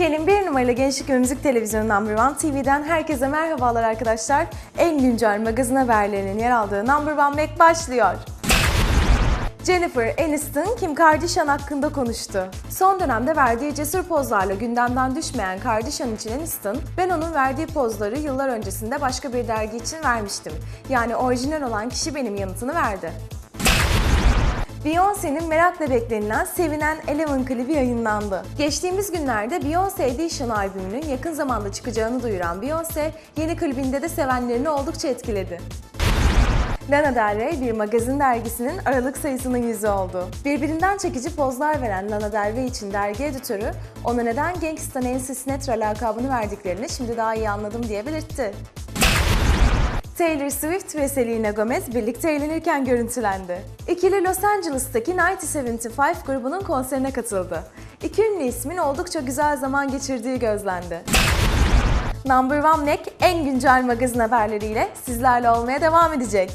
Türkiye'nin bir numaralı gençlik ve müzik televizyonu Number One TV'den herkese merhabalar arkadaşlar. En güncel magazin haberlerinin yer aldığı Number One Mac başlıyor. Jennifer Aniston Kim Kardashian hakkında konuştu. Son dönemde verdiği cesur pozlarla gündemden düşmeyen Kardashian için Aniston, ben onun verdiği pozları yıllar öncesinde başka bir dergi için vermiştim. Yani orijinal olan kişi benim yanıtını verdi. Beyoncé'nin merakla beklenilen Sevinen Eleven klibi yayınlandı. Geçtiğimiz günlerde Beyoncé Edition albümünün yakın zamanda çıkacağını duyuran Beyoncé, yeni klibinde de sevenlerini oldukça etkiledi. Lana Del Rey bir magazin dergisinin Aralık sayısının yüzü oldu. Birbirinden çekici pozlar veren Lana Del Rey için dergi editörü ona neden Gangsta Nancy Sinatra lakabını verdiklerini şimdi daha iyi anladım diye belirtti. Taylor Swift ve Selena Gomez birlikte eğlenirken görüntülendi. İkili Los Angeles'taki 1975 grubunun konserine katıldı. İki ünlü ismin oldukça güzel zaman geçirdiği gözlendi. Number One Mac en güncel magazin haberleriyle sizlerle olmaya devam edecek.